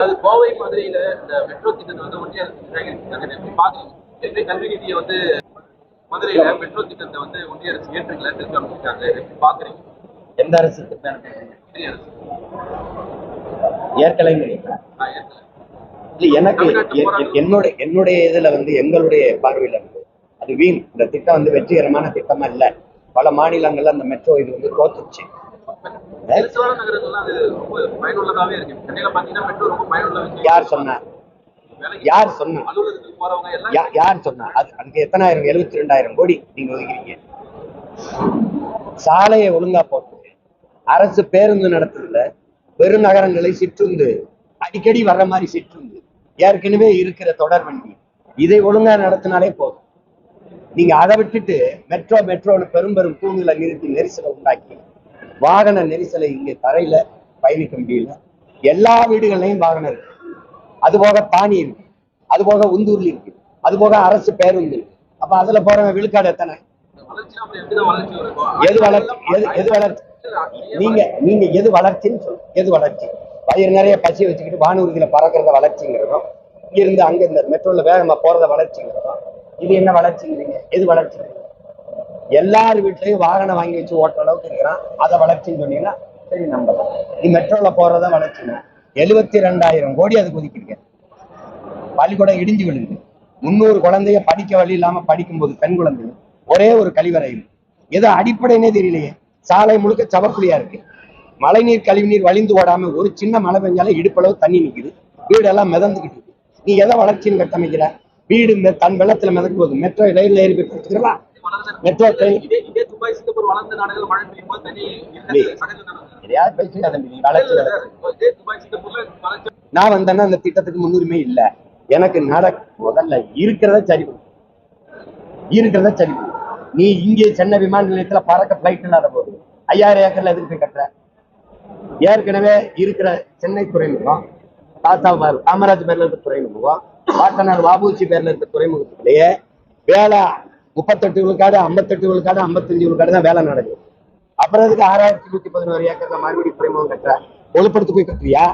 அது கோவை மதுரையில இந்த மெட்ரோ திட்டத்தை வந்து ஒன்றிய அரசு பாக்குறீங்க கல்வி நிதியை வந்து மதுரையில மெட்ரோ திட்டத்தை வந்து ஒன்றிய அரசு ஏற்றுக்கல திருப்பி அமைச்சிருக்காங்க எப்படி பாக்குறீங்க எந்த அரசு திட்டம் அரசு. ஏற்கலைங்கிறீங்களா இல்ல எனக்கு என்னுடைய என்னுடைய இதுல வந்து எங்களுடைய பார்வையில இருந்து அது வீண். இந்த திட்டம் வந்து வெற்றிகரமான திட்டமா இல்ல பல மாநிலங்கள்ல அந்த மெட்ரோ இது வந்து தோத்துச்சு யார் சொன்னா? வேலைக்கு யார் சொன்னா? அலுவலகத்துக்கு போறவங்க எல்லாம் யா- யார் சொன்னா? அது அதுக்கு எத்தனாயிரம் எழுபத்தி ரெண்டாயிரம் கோடி நீங்க ஒதுக்கிறீங்க சாலையை ஒழுங்கா போட்டு அரசு பேருந்து நடத்துதுல பெருநகரங்களை சிற்றுந்து அடிக்கடி வர்ற மாதிரி சிற்றுந்து ஏற்கனவே இருக்கிற தொடர் வண்டி இதை ஒழுங்கா நடத்தினாலே போதும். நீங்க அதை விட்டுட்டு மெட்ரோ மெட்ரோன்னு பெரும் பெரும் தூண்களை நிறுத்தி நெரிசலை உண்டாக்கி வாகன நெரிசலை இங்க தரையில பயணிக்க முடியல. எல்லா வீடுகள்லயும் வாகனம் இருக்கு. அது போக பாணி இருக்கு. அது போக உந்தூர்ல இருக்கு. அது போக அரசு பேருந்து இருக்கு. அப்ப அதுல போறவன் விழுக்காடு எத்தனை? எது வளர்ச்சி? எது எது வளர்ச்சி? நீங்க நீங்க எது வளர்ச்சின்னு சொல்லுங்க. எது வளர்ச்சி? பயிர் நிறைய பசி வச்சுக்கிட்டு வானூர்தியில பறக்கிறத வளர்ச்சிங்கிறதும் இங்க இருந்து அங்க இந்த மெட்ரோல வேகமா போறத வளர்ச்சிங்கிறதும் இது என்ன வளர்ச்சிங்கிறீங்க? எது வளர்ச்சி எல்லார் வீட்லயும் வாகனம் வாங்கி வச்சு ஓட்டுற அளவுக்கு இருக்கிறான். அதை வளர்ச்சின்னு சொன்னீங்கன்னா சரி நம்பலாம் நீ மெட்ரோல போறத வளர்ச்சிங்க எழுபத்தி ரெண்டாயிரம் கோடி அதுக்கு ஒதுக்கிருக்க பள்ளிக்கூடம் இடிஞ்சு விழுது. முந்நூறு குழந்தைய படிக்க வழி இல்லாம படிக்கும்போது பெண் குழந்தைங்க ஒரே ஒரு கழிவறை ஏதோ எது தெரியலையே. சாலை முழுக்க சவக்குழியா இருக்கு. மழைநீர் கழிவுநீர் வழிந்து ஓடாம ஒரு சின்ன மழை பெஞ்சாலே இடுப்பளவு தண்ணி நிக்குது. வீடெல்லாம் மிதந்துகிட்டு இருக்கு. நீ எதை வளர்ச்சின்னு கட்டமைக்கிற? வீடு தன் வெள்ளத்துல மிதக்கும் போது மெட்ரோ ரயில் ஏறி போய் மெட்ரோ ட்ரெயின் நான் வந்தேன்னா அந்த திட்டத்துக்கு முன்னுரிமை இல்ல. எனக்கு நட முதல்ல இருக்கிறத சரி இருக்கிறத சரி நீ இங்கே சென்னை விமான நிலையத்துல பறக்க பிளைட் இல்லாத போது ஐயாயிரம் ஏக்கர்ல எதுக்கு போய் கட்டுற? ஏற்கனவே இருக்கிற சென்னை துறைமுகம் தாத்தா பாரு- காமராஜ் பேர்ல இருக்க துறைமுகம் பாட்டனார் வாபூசி பேர்ல இருக்க துறைமுகத்துக்குள்ளேயே வேலை முப்பத்தெட்டு விழுக்காடு ஐம்பத்தெட்டு விழுக்காடு ஐம்பத்தஞ்சு விழுக்காடு தான் வேலை நடக்குது. அப்புறம் அதுக்கு ஆறாயிரத்தி நூத்தி பதினோரு ஏக்கர்ல மறுபடியும் துறைமுகம் கட்டுற? ஒழுப்படுத்து போய் கட்டுறியா?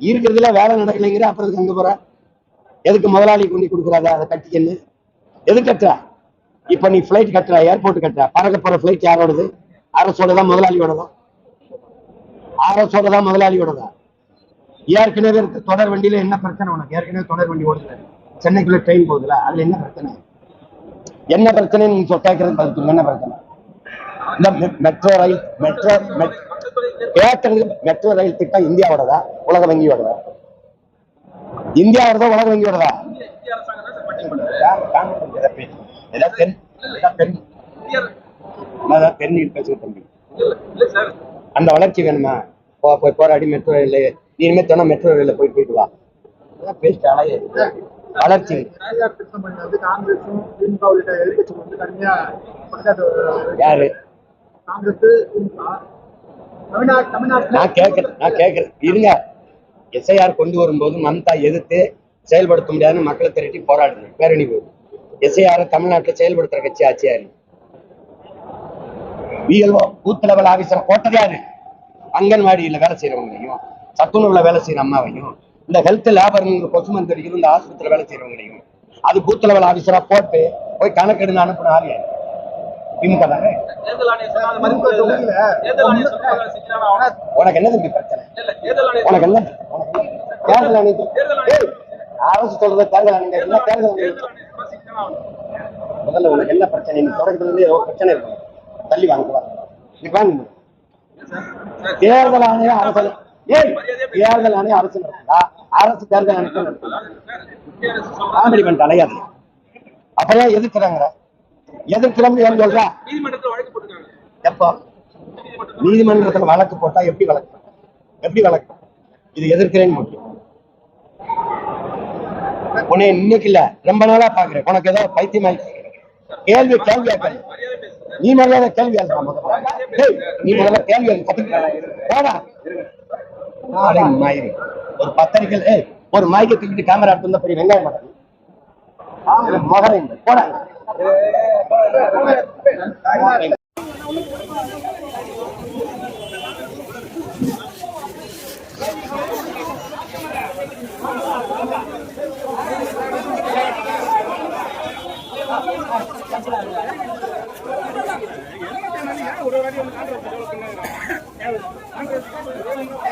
இருக்கிறதுல வேலை நடக்கலைங்கிற அப்புறம் அதுக்கு அங்க போற? எதுக்கு முதலாளி கொண்டு கொடுக்குறாத அதை கட்டிக்கன்னு? எது கட்டுற? இப்ப நீ ஃபிளைட் கட்டுற ஏர்போர்ட் கட்டுற பறக்க போற ஃபிளைட் யாரோடது? அரசோட தான் முதலாளியோட தான் அரசோட தான் முதலாளியோட தான் ஏற்கனவே இருக்க தொடர் வண்டியில என்ன பிரச்சனை உனக்கு? ஏற்கனவே தொடர் வண்டி ஓடுது. சென்னைக்குள்ள ட்ரெயின் போகுதுல அதுல என்ன பிரச்சனை? என்ன பிரச்சனை நீங்க கேட்கறது பதில் என்ன பிரச்சனை? இந்த மெட்ரோ ரயில் மெட்ரோ கேட்கறது மெட்ரோ ரயில் திட்டம் இந்தியாவோடதா உலக வங்கியோடதா இந்தியாவோடதா உலக வங்கியோடதா பெண் அரசாங்கம் தான் அந்த வளர்ச்சி வேணுமா? போ போய் போராடி மெட்ரோ ரயில் நீ இனிமே சொன்னா மெட்ரோ ரயில போய் போயிட்டு வா. அதான் பேசிட்டு அலைய வளர்ச்சி. யாரு? நான் கேட்கறேன் நான் கேட்கறேன் இருங்க. எஸ்ஐஆர் கொண்டு வரும்போது மம்தா எதிர்த்து செயல்படுத்த முடியாதுன்னு மக்களை திரட்டி போராடுங்க. பேரணி போது எஸ்ஐஆர் தமிழ்நாட்டில் செயல்படுத்துற கட்சி ஆட்சியாரு விஎல்ஓ பூத் லெவல் ஆபீசரை போட்டது யாரு அங்கன்வாடியில வேலை செய்யறவங்களையும் சத்துணவுல வேலை செய்யற அம்மாவையும் இந்த ஹெல்த் லேபர் கொசு மந்திரிக்கும் இந்த ஆஸ்பத்திரியில வேலை செய்யறவங்களையும் அது பூத் லெவல் ஆபீசரா போட்டு போய் கணக்கெடுன்னு அனுப்புன ஆளு? திமுக தானே? உனக்கு என்ன தம்பி பிரச்சனை? உனக்கு என்ன? தேர்தல் ஆணையத்தில் அரசு சொல்றது தேர்தல் ஆணையம் என்ன தேர்தல். முதல்ல உனக்கு என்ன பிரச்சனை? நீ தொடக்கத்துல ஏதோ பிரச்சனை இருக்கு தள்ளி வாங்க. நீ வாங்க. தேர்தல் ஆணையம் அரசு ஏய் தேர்தல் ஆணையம் அரசு நடத்துதா? அரசு தேர்தல் ஆணையத்தை நடத்துதா? அப்புறம் ஏன் எதிர்க்கிறாங்க எதிர்க்கிறோம்னு ஏன் சொல்றா? எப்போ? நீதிமன்றத்தில் வழக்கு போட்டா எப்படி வழக்கு? எப்படி வழக்கு? இது எதிர்க்கிறேன்னு முக்கியம் உன்னை இன்னைக்கு இல்ல ரொம்ப நாளா பாக்குறேன். உனக்கு ஏதோ பைத்தியமாயி கேள்வி கேள்வி மரியாதை நீ முதல்ல. கேள்வி நீ முதல்ல கேள்வி நாளை மயிறு ஒரு பத்திரிக்கை ஏய் ஒரு மைக்கை தூக்கிட்டு கேமரா எடுத்து வந்தா பெரிய வெங்காயம் மாட்டேன் மகரை போடா. ஆ